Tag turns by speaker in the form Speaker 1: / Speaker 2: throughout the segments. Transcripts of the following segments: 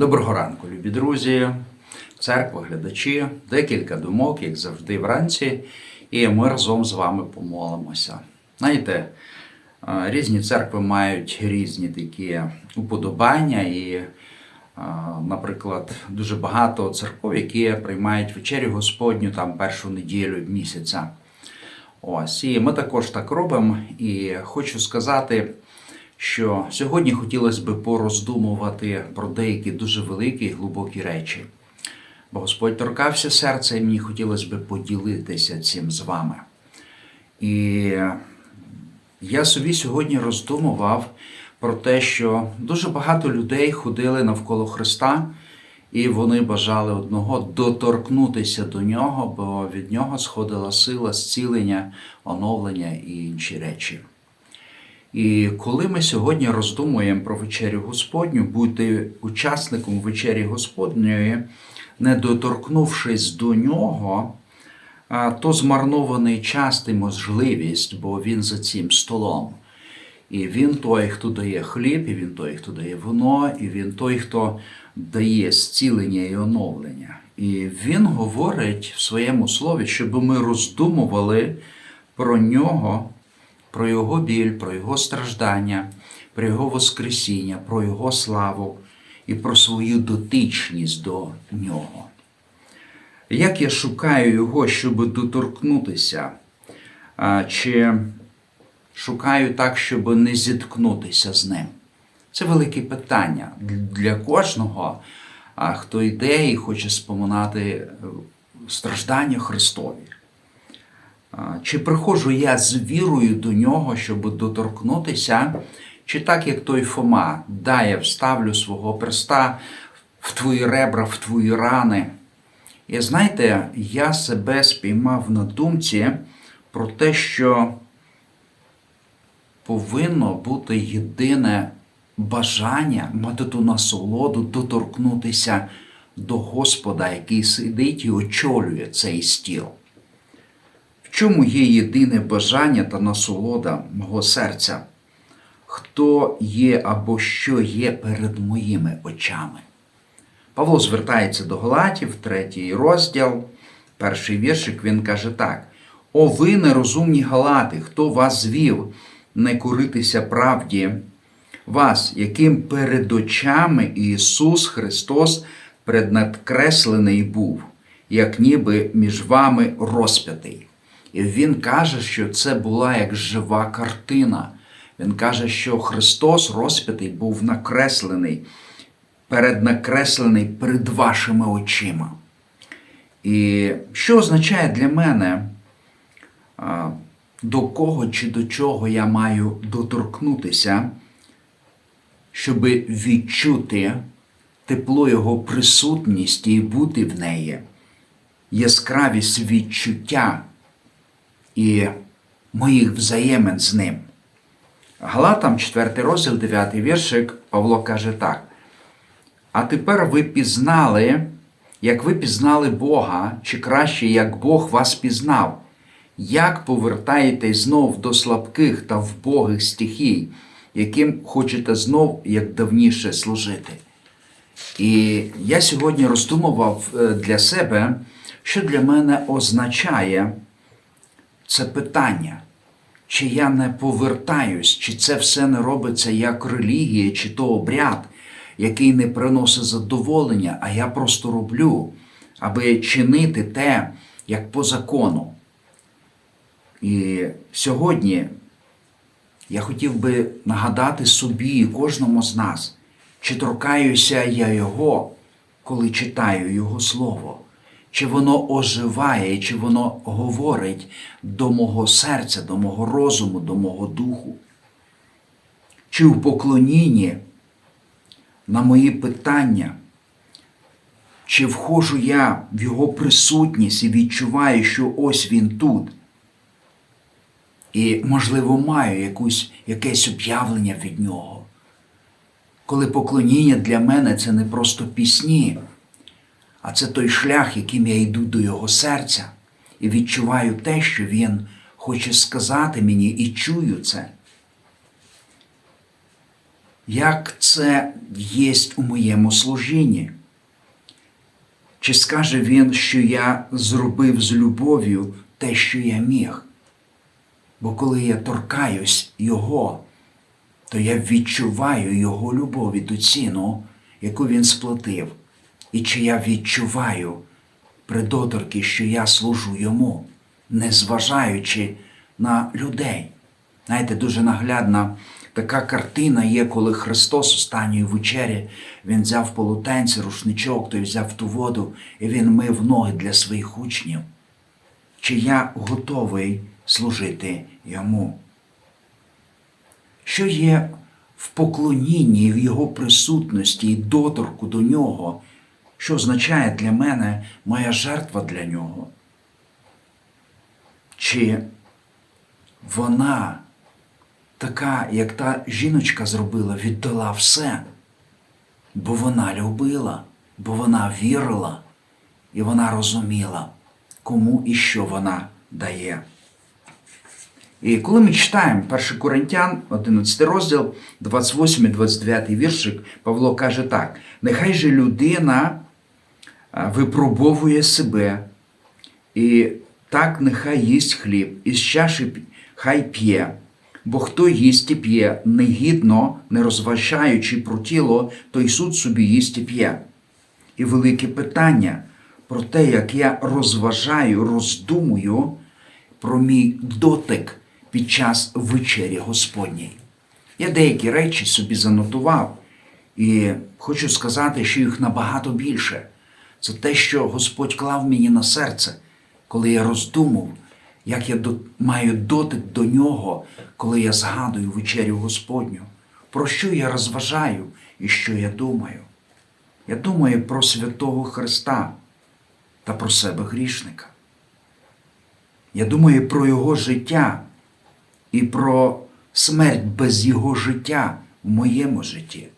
Speaker 1: Доброго ранку, любі друзі, церква, глядачі, декілька думок, як завжди, вранці, і ми разом з вами помолимося. Знаєте, е, різні церкви мають різні такі уподобання, і, е, наприклад, дуже багато церков, які приймають вечерю Господню там першу неділю місяця. Ось, і ми також так робимо. І хочу сказати, що сьогодні хотілося б пороздумувати про деякі дуже великі і глибокі речі. Бо Господь торкався серця, і мені хотілося б поділитися цим з вами. І я собі сьогодні роздумував про те, що дуже багато людей ходили навколо Христа, і вони бажали одного доторкнутися до нього, бо від нього сходила сила зцілення, оновлення і інші речі. І коли ми сьогодні роздумуємо про вечерю Господню, бути учасником вечері Господньої, не доторкнувшись до нього, то змарнований час і можливість, бо він за цим столом. І він той, хто дає хліб, і він той, хто дає вино, і він той, хто дає зцілення і оновлення. І він говорить в своєму слові, щоб ми роздумували про нього, про його біль, про його страждання, про його Воскресіння, про його славу і про свою дотичність до нього. Як я шукаю його, щоб доторкнутися? Чи шукаю так, щоб не зіткнутися з ним? Це велике питання для кожного, хто йде і хоче споминати е, страждання Христові. Чи приходжу я з вірою до нього, щоб доторкнутися, чи так, як той Фома, да, я вставлю свого перста в твої ребра, в твої рани. І знаєте, я себе спіймав на думці про те, що повинно бути єдине бажання мати ту насолоду доторкнутися до Господа, який сидить і очолює цей стіл. Чому є єдине бажання та насолода мого серця? Хто є або що є перед моїми очами? Павло звертається до Галатів, третій розділ, перший віршик, він каже так: О, ви нерозумні Галати, хто вас звів не коритися правді, вас, яким перед очами Ісус Христос преднадкреслений був, як ніби між вами розп'ятий. І Він каже, що це була як жива картина. Він каже, що Христос розп'ятий був накреслений, переднакреслений перед вашими очима. І що означає для мене, до кого чи до чого я маю доторкнутися, щоб відчути тепло Його присутності і бути в неї, яскравість відчуття і моїх взаємин з ним. Галатам, 4 розділ, 9 віршик, Павло каже так. А тепер ви пізнали, як ви пізнали Бога, чи краще, як Бог вас пізнав, як повертаєтесь знов до слабких та вбогих стихій, яким хочете знов, як давніше, служити. І я сьогодні роздумував е, для себе, що для мене означає це питання, чи я не повертаюсь, чи це все не робиться як релігія, чи то обряд, який не приносить задоволення, а я просто роблю, аби чинити те, як по закону. І сьогодні я хотів би нагадати собі і кожному з нас, чи торкаюся я Його, коли читаю Його Слово, чи воно оживає, чи воно говорить до мого серця, до мого розуму, до мого духу, чи в поклонінні на мої питання, чи входжу я в Його присутність і відчуваю, що ось Він тут. І, можливо, маю якусь, якесь об'явлення від нього. Коли поклоніння для мене це не просто пісні, а це той шлях, яким я йду до його серця, і відчуваю те, що він хоче сказати мені, і чую це. як це є у моєму служінні. Чи скаже він, що я зробив з любов'ю те, що я міг? Бо коли я торкаюсь Його, то я відчуваю Його любов і ту ціну, яку він сплатив. І чи я відчуваю при доторки, що я служу йому, незважаючи на людей. Знаєте, дуже наглядна така картина є, коли Христос останньої вечері Він взяв полотенце, рушничок, той взяв ту воду, і він мив ноги для своїх учнів. Чи я готовий служити йому? Що є в поклонінні, в його присутності і доторку до нього, що означає для мене моя жертва для нього? Чи вона така, як та жіночка зробила, віддала все, бо вона любила, бо вона вірила, і вона розуміла, кому і що вона дає. І коли ми читаємо 1 Коринтян, 11 розділ, 28 і 29 віршик, Павло каже так: нехай же людина випробовує себе, і так нехай їсть хліб, із чаші хай п'є. Бо хто їсть і п'є негідно, не розважаючи про тіло, той суд собі їсть і п'є. І велике питання про те, як я розважаю, роздумую про мій дотик під час вечері Господній. Я деякі речі собі занотував, і хочу сказати, що їх набагато більше. Це те, що Господь клав мені на серце, коли я роздумав, як я маю дотик до нього, коли я згадую вечерю Господню, про що я розважаю і що я думаю. Я думаю про святого Христа та про себе грішника. Я думаю про Його життя і про смерть без Його життя в моєму житті.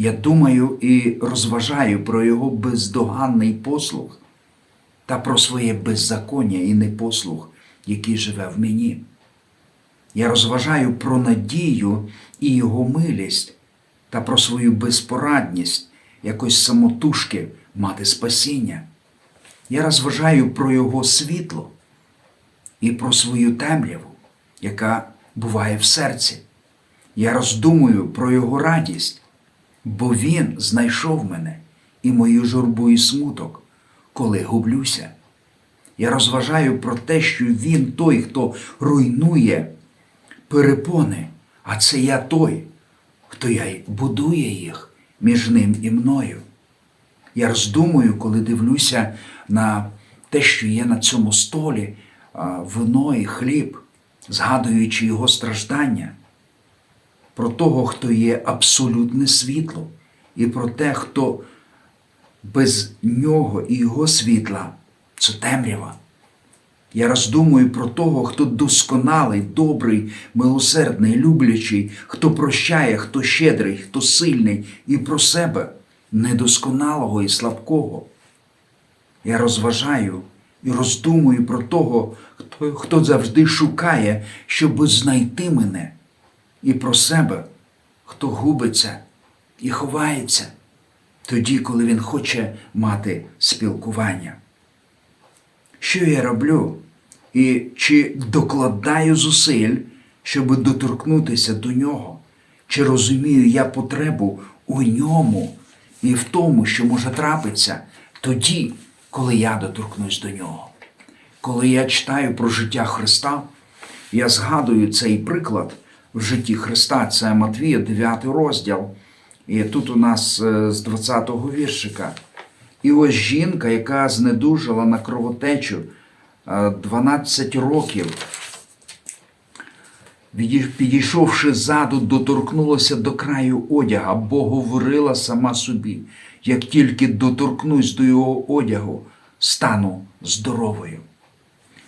Speaker 1: Я думаю і розважаю про Його бездоганний послуг та про своє беззаконня і непослух, який живе в мені. Я розважаю про надію і Його милість та про свою безпорадність, якось самотужки мати спасіння. Я розважаю про Його світло і про свою темряву, яка буває в серці. Я роздумую про Його радість, бо Він знайшов мене і мою журбу і смуток, коли гублюся. Я розважаю про те, що Він той, хто руйнує перепони, а це я той, хто я будує їх між ним і мною. Я роздумую, коли дивлюся на те, що є на цьому столі, вино і хліб, згадуючи його страждання, про того, хто є абсолютне світло, і про те, хто без нього і його світла це темрява. Я роздумую про того, хто досконалий, добрий, милосердний, люблячий, хто прощає, хто щедрий, хто сильний, і про себе недосконалого і слабкого. Я розважаю і роздумую про того, хто, хто завжди шукає, щоб знайти мене, і про себе, хто губиться і ховається тоді, коли він хоче мати спілкування. Що я роблю? І чи докладаю зусиль, щоб доторкнутися до нього? Чи розумію я потребу у ньому і в тому, що може трапитися тоді, коли я доторкнусь до нього? Коли я читаю про життя Христа, я згадую цей приклад в житті Христа, це Матвія, 9 розділ. І тут у нас е, з 20-го віршика. І ось жінка, яка знедужала на кровотечу е, 12 років, підійшовши ззаду, доторкнулася до краю одяга, бо говорила сама собі, як тільки доторкнусь до його одягу, стану здоровою.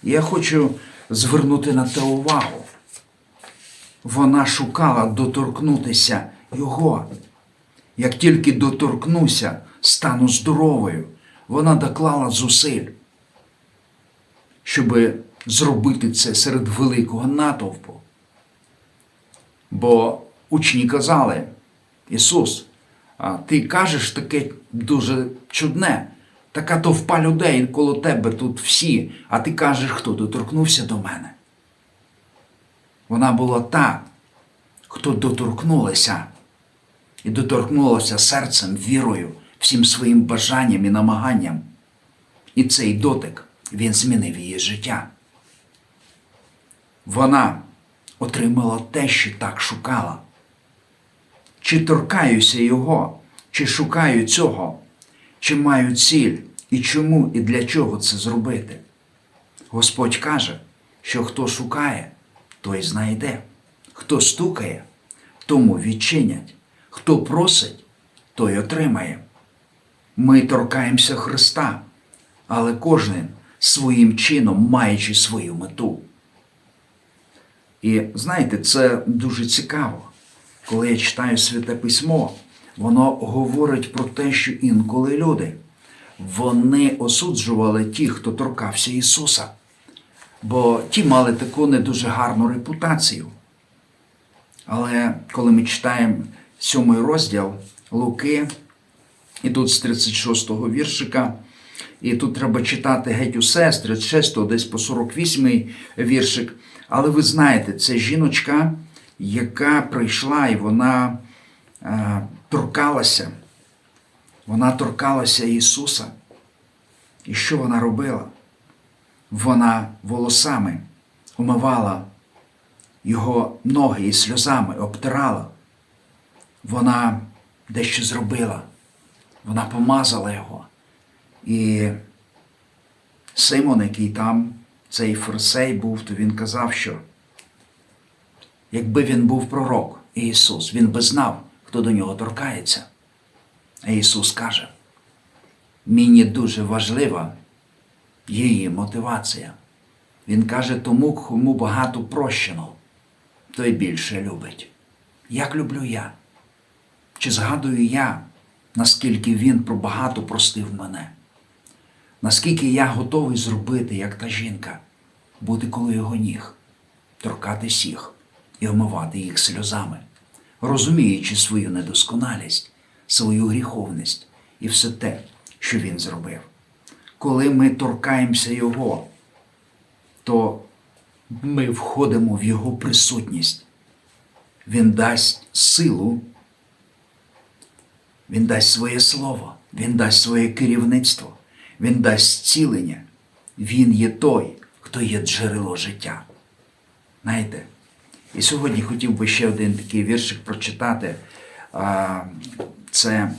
Speaker 1: Я хочу звернути на те увагу. Вона шукала доторкнутися його. Як тільки доторкнуся, стану здоровою. Вона доклала зусиль, щоб зробити це серед великого натовпу. Бо учні казали, Ісус, ти кажеш таке дуже чудне, така товпа людей коло тебе тут всі, а ти кажеш, хто доторкнувся до мене. Вона була та, хто доторкнулася і доторкнулася серцем, вірою, всім своїм бажанням і намаганням. І цей дотик він змінив її життя. Вона отримала те, що так шукала. Чи торкаюся його, чи шукаю цього, чи маю ціль, і чому і для чого це зробити? Господь каже, що хто шукає, той знайде, хто стукає, тому відчинять, хто просить, той отримає. Ми торкаємося Христа, але кожен своїм чином маючи свою мету. І знаєте, це дуже цікаво. Коли я читаю Святе Письмо, воно говорить про те, що інколи люди вони осуджували ті, хто торкався Ісуса, бо ті мали таку не дуже гарну репутацію. Але коли ми читаємо сьомий розділ Луки, і тут з 36-го віршика, і тут треба читати геть усе, з 36-го, десь по 48-й віршик. Але ви знаєте, це жіночка, яка прийшла і вона е, торкалася. Вона торкалася Ісуса. І що вона робила? Вона волосами умивала його ноги і сльозами обтирала. Вона дещо зробила. Вона помазала його. І Симон, який там, цей фарисей був, то він казав, що якби він був пророк, Ісус, він би знав, хто до нього торкається. А Ісус каже, мені дуже важлива її мотивація. Він каже, тому, кому багато прощено, той більше любить. Як люблю я? Чи згадую я, наскільки він багато простив мене? Наскільки я готовий зробити, як та жінка, бути коло його ніг, торкатись їх і омивати їх сльозами, розуміючи свою недосконалість, свою гріховність і все те, що він зробив. Коли ми торкаємося Його, то ми входимо в Його присутність. Він дасть силу, Він дасть своє слово, Він дасть своє керівництво, Він дасть зцілення. Він є той, хто є джерело життя. Знаєте? І сьогодні хотів би ще один такий віршик прочитати. Це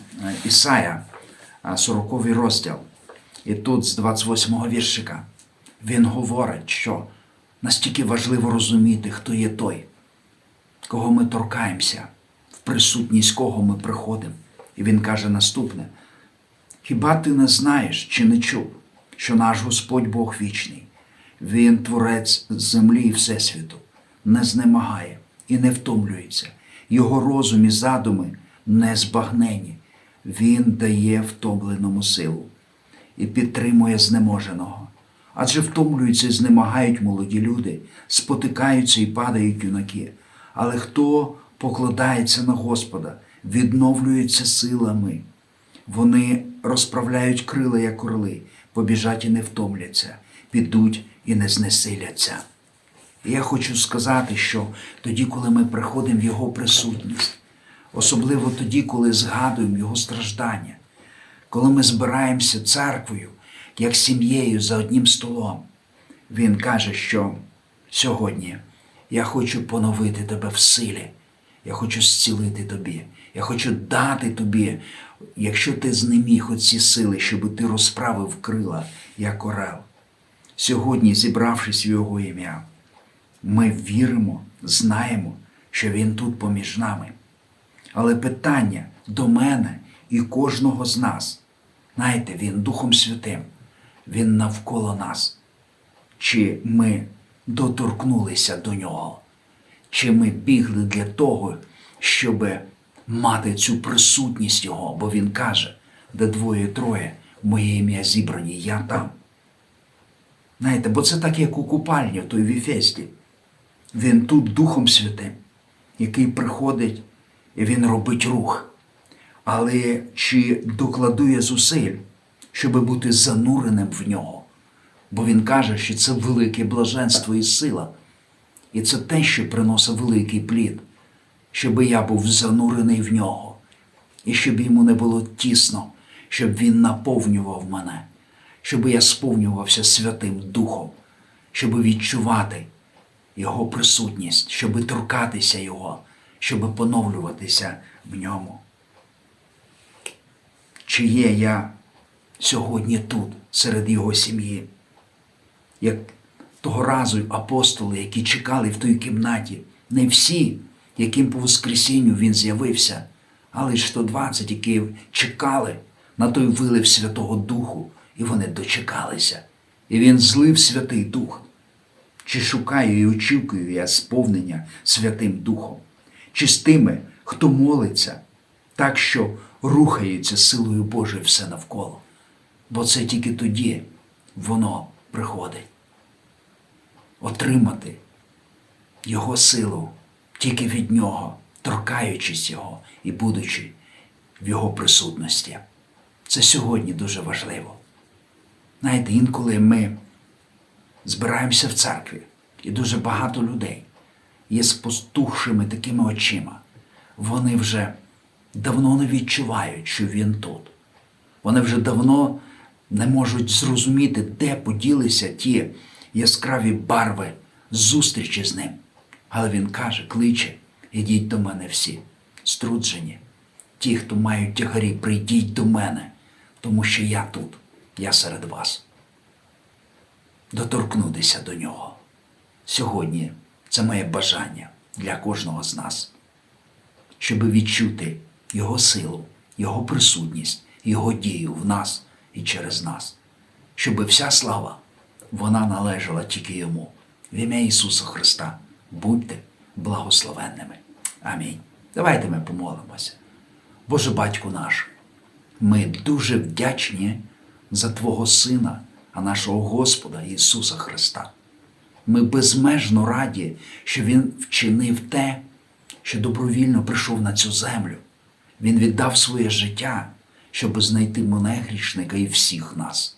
Speaker 1: Ісая, 40 розділ. І тут з 28-го віршика він говорить, що настільки важливо розуміти, хто є той, кого ми торкаємося, в присутність кого ми приходимо. І він каже наступне: Хіба ти не знаєш чи не чув, що наш Господь Бог вічний, Він творець землі і Всесвіту, не знемагає і не втомлюється, Його розум і задуми не збагнені. Він дає втомленому силу і підтримує знеможеного. Адже втомлюються і знемагають молоді люди, спотикаються і падають юнаки. Але хто покладається на Господа, відновлюється силами. Вони розправляють крила, як орли, побіжать і не втомляться, підуть і не знесиляться. Я хочу сказати, що тоді, коли ми приходимо в Його присутність, особливо тоді, коли згадуємо Його страждання, коли ми збираємося церквою, як сім'єю за одним столом, Він каже, що сьогодні я хочу поновити тебе в силі, я хочу зцілити тобі, я хочу дати тобі, якщо ти знеміг оці сили, щоб ти розправив крила, як орел. Сьогодні, зібравшись в Його ім'я, ми віримо, знаємо, що Він тут поміж нами. Але питання до мене і кожного з нас, знаєте, Він Духом Святим, Він навколо нас. Чи ми доторкнулися до Нього, чи ми бігли для того, щоб мати цю присутність Його, бо Він каже, де двоє-троє, моє ім'я зібрані, я там. Знаєте, бо це так, як у купальні, той Віфесті. Він тут Духом Святим. який приходить і він робить рух. Але чи докладу я зусиль, щоб бути зануреним в нього? Бо він каже, що це велике блаженство і сила. І це те, що приносить великий плід, щоб я був занурений в нього, і щоб йому не було тісно, щоб він наповнював мене, щоб я сповнювався Святим Духом, щоб відчувати Його присутність, щоб торкатися Його, щоб поновлюватися в ньому. Чи є я сьогодні тут, серед Його сім'ї? як того разу апостоли, які чекали в той кімнаті, не всі, яким по Воскресінню він з'явився, але ж 120, які чекали на той вилив Святого Духу, і вони дочекалися. І він злив Святий Дух. Чи шукаю і очікую я сповнення Святим Духом, чи з тими, хто молиться, так що рухається силою Божою все навколо. Бо це тільки тоді воно приходить. Отримати Його силу тільки від Нього, торкаючись Його і будучи в Його присутності. Це сьогодні дуже важливо. Знаєте, інколи ми збираємося в церкві, і дуже багато людей є з постухшими такими очима. Вони вже давно не відчувають, що він тут. Вони вже давно не можуть зрозуміти, де поділися ті яскраві барви зустрічі з ним. Але він каже, кличе, ідіть до мене всі, струджені. Ті, хто мають тягарі, прийдіть до мене, тому що я тут, я серед вас. Доторкнутися до нього. Сьогодні це моє бажання для кожного з нас, щоб відчути Його силу, Його присутність, Його дію в нас і через нас, щоб вся слава вона належала тільки йому. В ім'я Ісуса Христа будьте благословенними. Амінь. Давайте ми помолимося. Боже Батько наш, ми дуже вдячні за Твого Сина, а нашого Господа Ісуса Христа. Ми безмежно раді, що Він вчинив те, що добровільно прийшов на цю землю. Він віддав своє життя, щоб знайти мене грішника і всіх нас.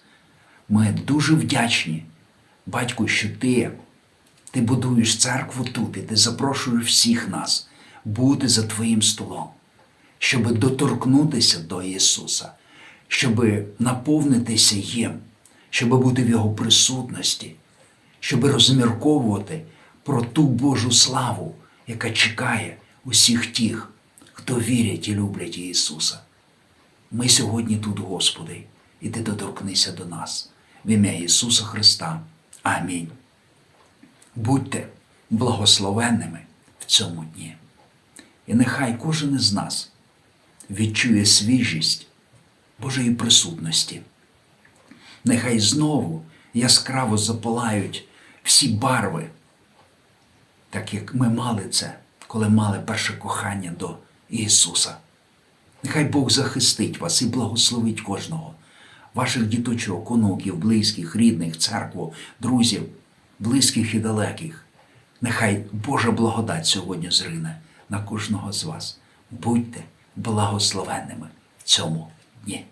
Speaker 1: Ми дуже вдячні, батьку, що ти, ти будуєш церкву тут, і ти запрошуєш всіх нас бути за Твоїм столом, щоб доторкнутися до Ісуса, щоб наповнитися їм, щоб бути в Його присутності, щоб розмірковувати про ту Божу славу, яка чекає усіх тих, хто вірять і люблять Ісуса. Ми сьогодні тут, Господи, і Ти доторкнися до нас. В ім'я Ісуса Христа. Амінь. Будьте благословенними в цьому дні. І нехай кожен із нас відчує свіжість Божої присутності. Нехай знову яскраво запалають всі барви, так як ми мали це, коли мали перше кохання до Ісуса. Нехай Бог захистить вас і благословить кожного, ваших діточок, онуків, близьких, рідних, церкву, друзів, близьких і далеких. Нехай Божа благодать сьогодні зрине на кожного з вас. Будьте благословенними в цьому дні.